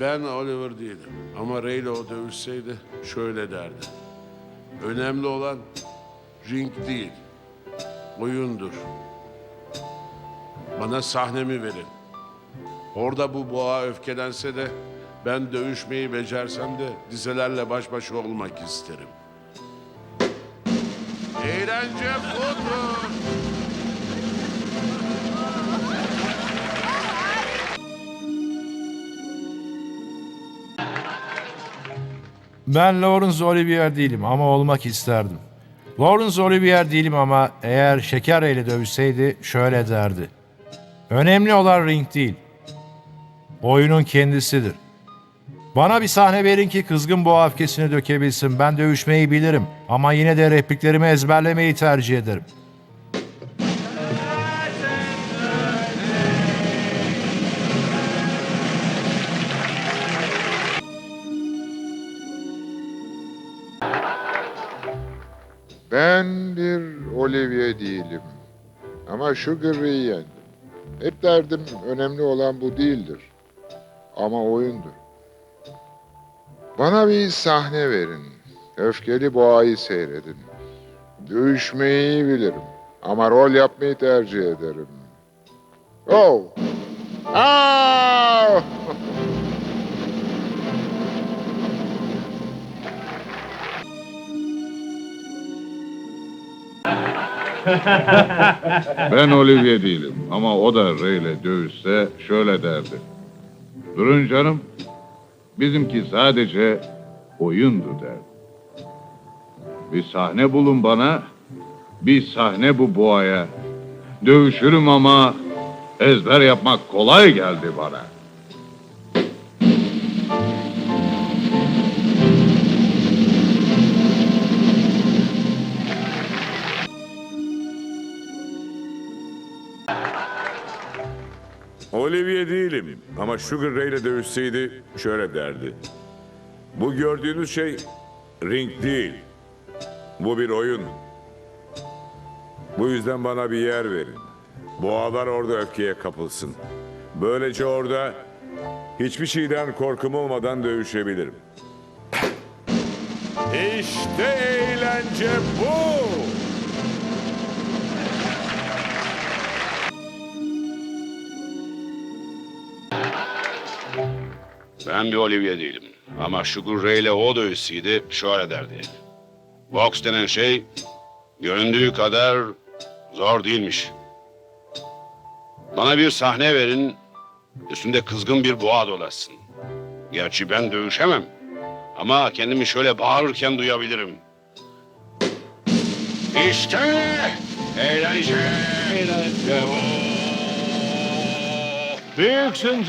Ben Oliver değilim. Ama Ray o dövüşseydi şöyle derdi. Önemli olan ring değil, oyundur. Bana sahnemi verin. Orada bu boğa öfkelense de ben dövüşmeyi becersem de dizelerle baş başa olmak isterim. Eğlence budur. Ben Lawrence Olivier değilim ama olmak isterdim. Lawrence Olivier değilim ama eğer Şeker ile dövüşseydi şöyle derdi. Önemli olan ring değil. Oyunun kendisidir. Bana bir sahne verin ki kızgın boğa öfkesini dökebilsin. Ben dövüşmeyi bilirim ama yine de repliklerimi ezberlemeyi tercih ederim. Ben bir Olivier değilim. Ama Sugar'ı yendim. Hep derdim önemli olan bu değildir. Ama oyundur. Bana bir sahne verin. Öfkeli boğayı seyredin. Dövüşmeyi bilirim. Ama rol yapmayı tercih ederim. Oh! Aa! Ben Olivier değilim ama o da Ray ile dövüşse şöyle derdi. Durun canım, bizimki sadece oyundu derdi. Bir sahne bulun bana, bir sahne bu boğaya. Dövüşürüm ama ezber yapmak kolay geldi bana. Olivier değilim ama Sugar Ray ile dövüşseydi şöyle derdi. Bu gördüğünüz şey ring değil. Bu bir oyun. Bu yüzden bana bir yer verin. Boğalar orada öfkeye kapılsın. Böylece orada hiçbir şeyden korkum olmadan dövüşebilirim. İşte eğlence bu. Ben bir Olivier değilim. Ama Sugar Ray ile o dövüşseydi şöyle derdi. Boks denen şey göründüğü kadar zor değilmiş. Bana bir sahne verin, üstünde kızgın bir boğa dolaşsın. Gerçi ben dövüşemem. Ama kendimi şöyle bağırırken duyabilirim. İşte eğlence, eğlence. Büyüksün